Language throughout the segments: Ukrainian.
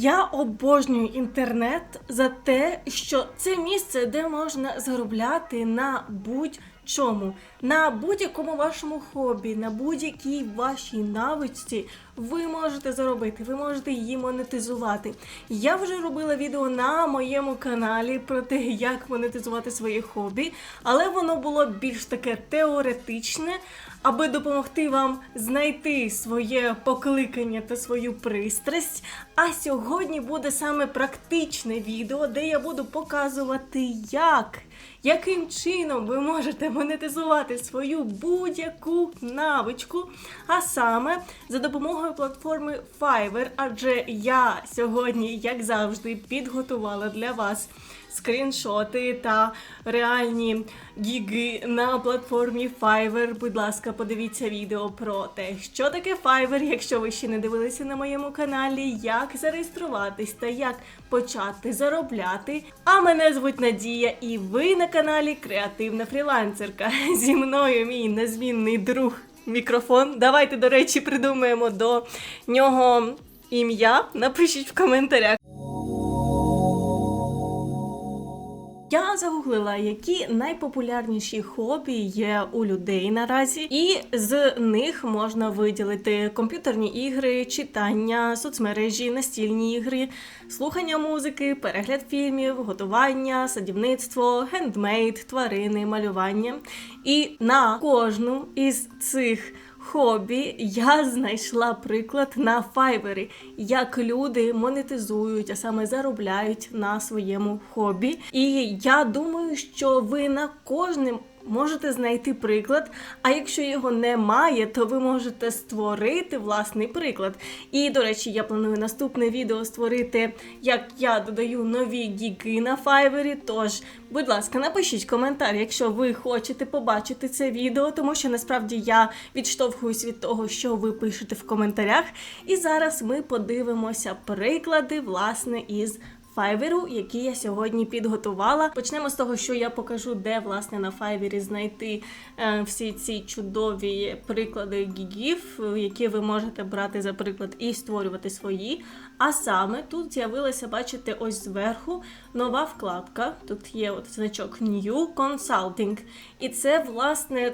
Я обожнюю інтернет за те, що це місце, де можна заробляти на будь-чому, на будь-якому вашому хобі, на будь-якій вашій навичці ви можете заробити, ви можете її монетизувати. Я вже робила відео на моєму каналі про те, як монетизувати своє хобі, але воно було більш таке теоретичне, аби допомогти вам знайти своє покликання та свою пристрасть. А сьогодні буде саме практичне відео, де я буду показувати, як, яким чином ви можете монетизувати свою будь-яку навичку, а саме за допомогою платформи Fiverr, адже я сьогодні, як завжди, підготувала для вас скріншоти та реальні гіги на платформі Fiverr. Будь ласка, подивіться відео про те, що таке Fiverr, якщо ви ще не дивилися на моєму каналі, як зареєструватись та як почати заробляти. А мене звуть Надія, і ви на каналі Креативна фрілансерка. Зі мною мій незмінний друг мікрофон. Давайте, до речі, придумаємо до нього ім'я. Напишіть в коментарях. Я загуглила, які найпопулярніші хобі є у людей наразі, і з них можна виділити комп'ютерні ігри, читання, соцмережі, настільні ігри, слухання музики, перегляд фільмів, готування, садівництво, хендмейд, тварини, малювання. І на кожну із цих хобі я знайшла приклад на Fiverr, як люди монетизують, а саме заробляють на своєму хобі. І я думаю, що ви на кожним. Можете знайти приклад, а якщо його немає, то ви можете створити власний приклад. І, до речі, я планую наступне відео створити, як я додаю нові гіги на Файвері. Тож, будь ласка, напишіть коментар, якщо ви хочете побачити це відео, тому що насправді я відштовхуюсь від того, що ви пишете в коментарях. І зараз ми подивимося приклади, власне, із Файверу, які я сьогодні підготувала. Почнемо з того, що я покажу, де власне на Файвері знайти е, всі ці чудові приклади гігів, які ви можете брати за приклад і створювати свої. А саме тут з'явилася, бачите, ось зверху нова вкладка. Тут є от значок New Consulting. І це, власне,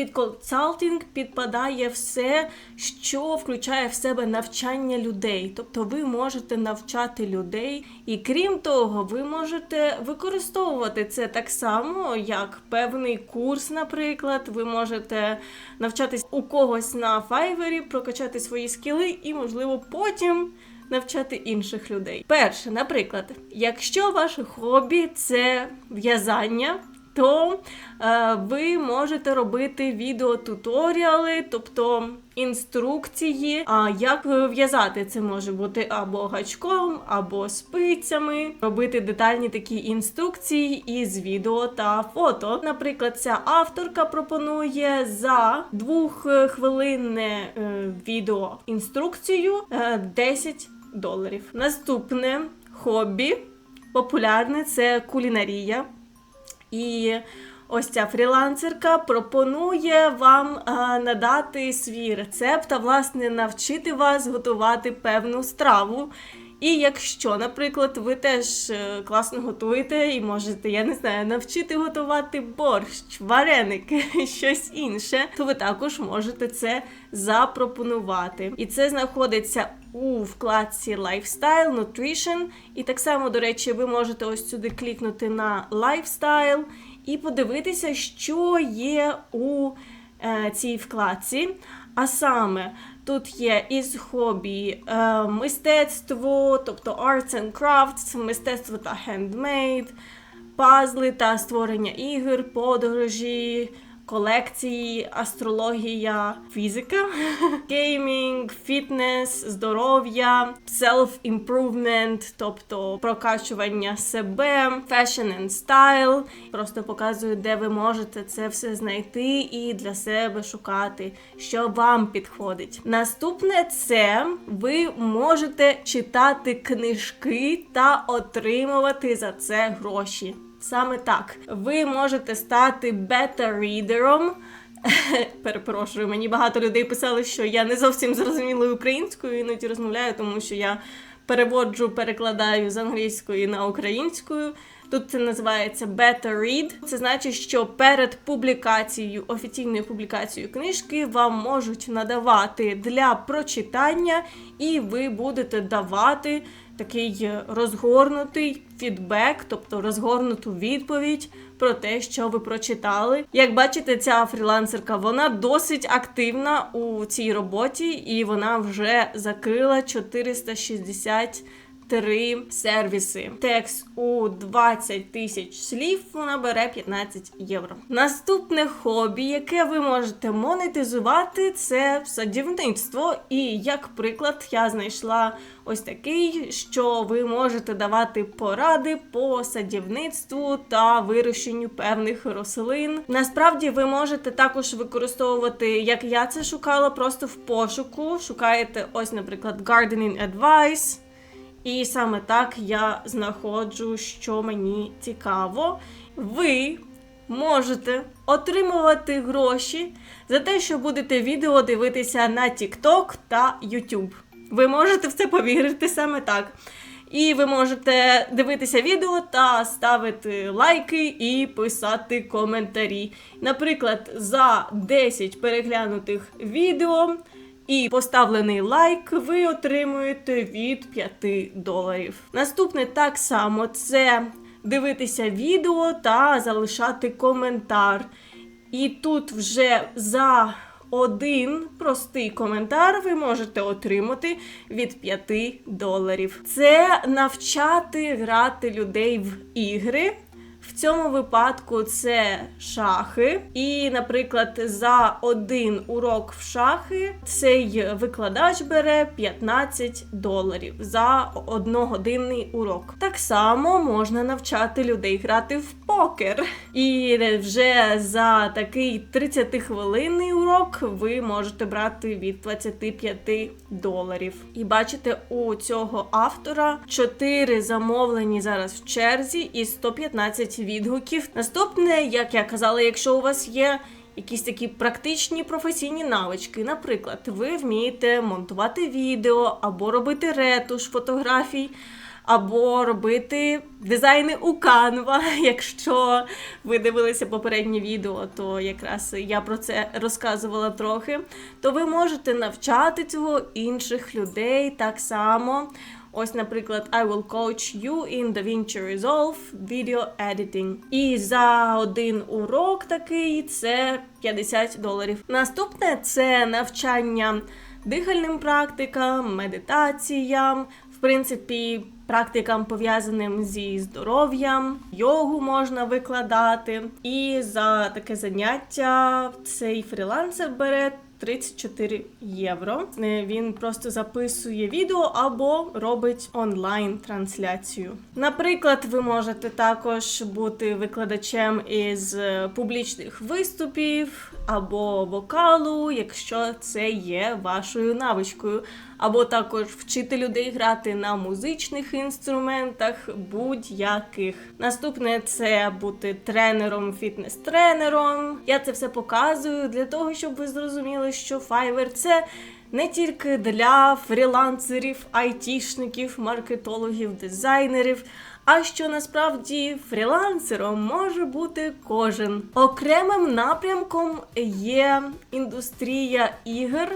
під консалтинг підпадає все, що включає в себе навчання людей. Тобто ви можете навчати людей, і крім того, ви можете використовувати це так само, як певний курс, наприклад. Ви можете навчатись у когось на файвері, прокачати свої скіли і, можливо, потім. Навчати інших людей. Перше, наприклад, якщо ваше хобі це в'язання, то е, ви можете робити відеотуторіали, тобто інструкції, а як в'язати це може бути або гачком, або спицями, робити детальні такі інструкції із відео та фото. Наприклад, ця авторка пропонує за двоххвилинне е, відео інструкцію е, 10 доларів. Наступне хобі популярне це кулінарія. І ось ця фрілансерка пропонує вам а, надати свій рецепт, а власне навчити вас готувати певну страву. І якщо, наприклад, ви теж е, класно готуєте і можете, я не знаю, навчити готувати борщ, вареники, щось інше, то ви також можете це запропонувати. І це знаходиться у вкладці Lifestyle, Nutrition. І так само, до речі, ви можете ось сюди клікнути на Lifestyle і подивитися, що є у е, цій вкладці. А саме тут є із хобі е, мистецтво, тобто arts and crafts, мистецтво та handmade, пазли та створення ігор, подорожі, колекції, астрологія, фізика, геймінг, фітнес, здоров'я, self-improvement, тобто прокачування себе, fashion and style. Просто показую, де ви можете це все знайти і для себе шукати, що вам підходить. Наступне це ви можете читати книжки та отримувати за це гроші. Саме так, ви можете стати бета-рідером. Перепрошую, мені багато людей писали, що я не зовсім зрозумілою українською, іноді розмовляю, тому що я переводжу, перекладаю з англійської на українську. Тут це називається Better Read. Це значить, що перед публікацією, офіційною публікацією книжки вам можуть надавати для прочитання, і ви будете давати такий розгорнутий фідбек, тобто розгорнуту відповідь про те, що ви прочитали. Як бачите, ця фрілансерка вона досить активна у цій роботі, і вона вже закрила 460 Три сервіси. Текст у 20 тисяч слів вона бере 15 євро. Наступне хобі, яке ви можете монетизувати, це садівництво. І як приклад, я знайшла ось такий, що ви можете давати поради по садівництву та вирощенню певних рослин. Насправді, ви можете також використовувати, як я це шукала, просто в пошуку. Шукаєте ось, наприклад, Gardening Advice. І саме так я знаходжу, що мені цікаво. Ви можете отримувати гроші за те, що будете відео дивитися на TikTok та YouTube. Ви можете в це повірити саме так. І ви можете дивитися відео та ставити лайки і писати коментарі. Наприклад, за 10 переглянутих відео і поставлений лайк ви отримуєте від 5 доларів. Наступне так само це дивитися відео та залишати коментар. І тут вже за один простий коментар ви можете отримати від 5 доларів. Це навчати грати людей в ігри. В цьому випадку це шахи. І, наприклад, за один урок в шахи цей викладач бере 15 доларів за одногодинний урок. Так само можна навчати людей грати в покер. І вже за такий 30-хвилинний урок ви можете брати від 25 доларів. І бачите, у цього автора 4 замовлені зараз в черзі і 115 відгуків. Наступне, як я казала, якщо у вас є якісь такі практичні професійні навички, наприклад, ви вмієте монтувати відео або робити ретуш фотографій. Або робити дизайни у Canva. Якщо ви дивилися попереднє відео, то якраз я про це розказувала трохи. То ви можете навчати цього інших людей так само. Ось, наприклад, I will coach you in DaVinci Resolve Video Editing. І за один урок такий це 50 доларів. Наступне це навчання дихальним практикам, медитаціям, в принципі, практикам пов'язаним зі здоров'ям, йогу можна викладати. І за таке заняття цей фрілансер бере 34 євро. Е, Він просто записує відео або робить онлайн-трансляцію. Наприклад, ви можете також бути викладачем із е, публічних виступів або вокалу, якщо це є вашою навичкою, або також вчити людей грати на музичних інструментах будь-яких. Наступне це бути тренером, фітнес-тренером. Я це все показую для того, щоб ви зрозуміли, що Fiverr – це. Не тільки для фрілансерів, айтішників, маркетологів, дизайнерів, а що насправді фрілансером може бути кожен. Окремим напрямком є індустрія ігор.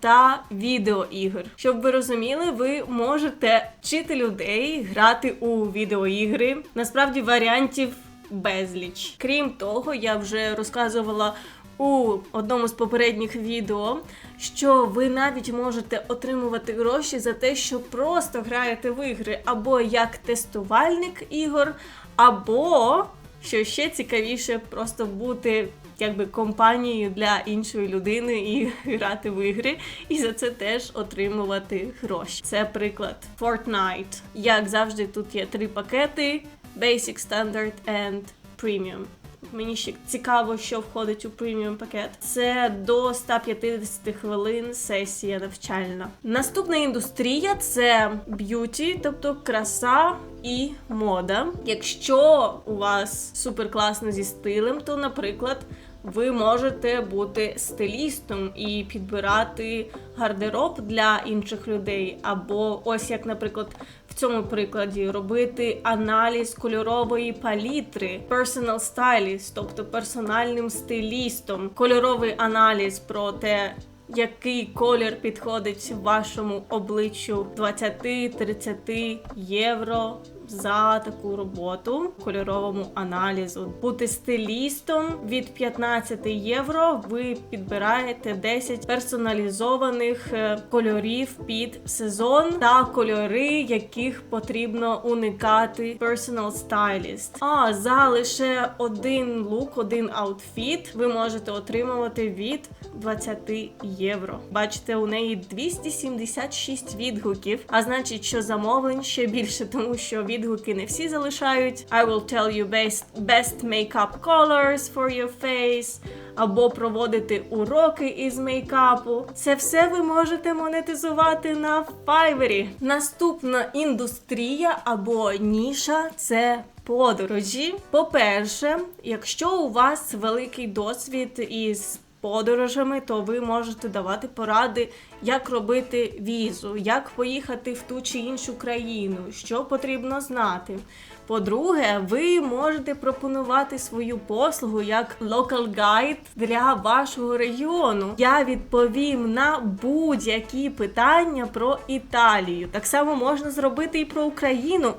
Та відеоігр. Щоб ви розуміли, ви можете вчити людей грати у відеоігри. Насправді варіантів безліч. Крім того, я вже розказувала у одному з попередніх відео, що ви навіть можете отримувати гроші за те, що просто граєте в ігри, або як тестувальник ігор, або, що ще цікавіше, просто бути якби компанією для іншої людини і грати в ігри, і за це теж отримувати гроші. Це приклад Fortnite. Як завжди, тут є три пакети: Basic, Standard and Premium. Мені ще цікаво, що входить у преміум пакет. Це до 150 хвилин сесія навчальна. Наступна індустрія це б'юті, тобто краса і мода. Якщо у вас супер класно зі стилем, то, наприклад, ви можете бути стилістом і підбирати гардероб для інших людей, або ось як, наприклад, в цьому прикладі робити аналіз кольорової палітри, personal stylist, тобто персональним стилістом, кольоровий аналіз про те. Який колір підходить вашому обличчю 20-30 євро за таку роботу кольоровому аналізу. Бути стилістом від 15 євро ви підбираєте 10 персоналізованих е, кольорів під сезон та кольори, яких потрібно уникати personal stylist. А за лише один лук, один аутфіт ви можете отримувати від 20 євро. Бачите, у неї 276 відгуків, а значить, що замовлень ще більше, тому що відгуки не всі залишають. I will tell you best, best makeup colors for your face. Або проводити уроки із мейкапу. Це все ви можете монетизувати на Fiverr. Наступна індустрія або ніша це подорожі. По-перше, якщо у вас великий досвід із подорожами, то ви можете давати поради, як робити візу, як поїхати в ту чи іншу країну, що потрібно знати. По-друге, ви можете пропонувати свою послугу як local guide для вашого регіону. Я відповім на будь-які питання про Італію. Так само можна зробити і про Україну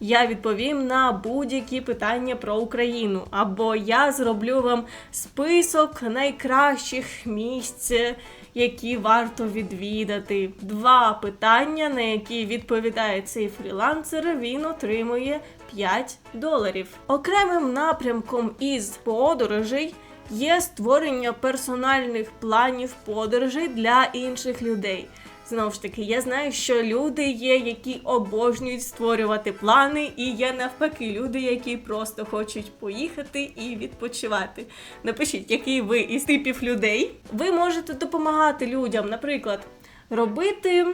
я відповім на будь-які питання про Україну. Або я зроблю вам список найкращих місць, які варто відвідати. Два питання, на які відповідає цей фрілансер, він отримує 5 доларів. Окремим напрямком із подорожей. Є створення персональних планів подорожей для інших людей. Знову ж таки, я знаю, що люди є, які обожнюють створювати плани, і є навпаки люди, які просто хочуть поїхати і відпочивати. Напишіть, який ви із типів людей. Ви можете допомагати людям, наприклад. Робити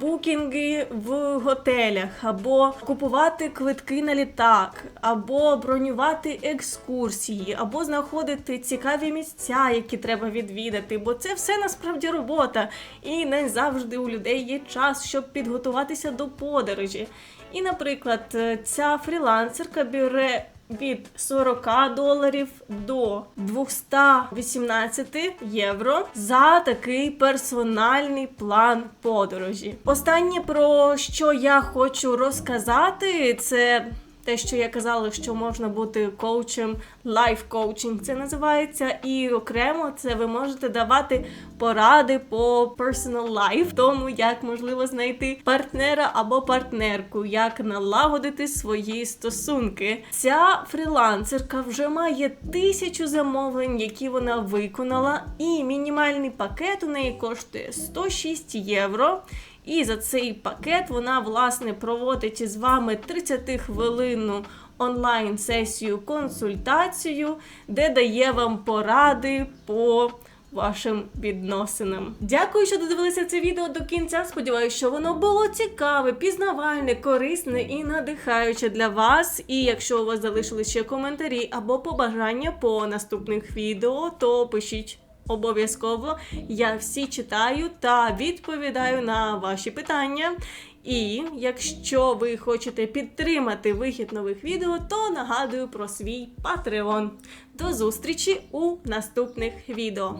букінги в готелях, або купувати квитки на літак, або бронювати екскурсії, або знаходити цікаві місця, які треба відвідати. Бо це все насправді робота, і не завжди у людей є час, щоб підготуватися до подорожі. І, наприклад, ця фрілансерка бере від 40 доларів до 218 євро за такий персональний план подорожі. Останнє про що я хочу розказати, це. Те, що я казала, що можна бути коучем, лайф-коучинг це називається, і окремо це ви можете давати поради по personal life, тому як можливо знайти партнера або партнерку, як налагодити свої стосунки. Ця фрілансерка вже має тисячу замовлень, які вона виконала, і мінімальний пакет у неї коштує 106 євро. І за цей пакет вона власне проводить із вами 30 хвилинну онлайн-сесію консультацію, де дає вам поради по вашим відносинам. Дякую, що додивилися це відео до кінця. Сподіваюся, що воно було цікаве, пізнавальне, корисне і надихаюче для вас. І якщо у вас залишились ще коментарі або побажання по наступних відео, то пишіть. Обов'язково я всі читаю та відповідаю на ваші питання. І якщо ви хочете підтримати вихід нових відео, то нагадую про свій Patreon. До зустрічі у наступних відео.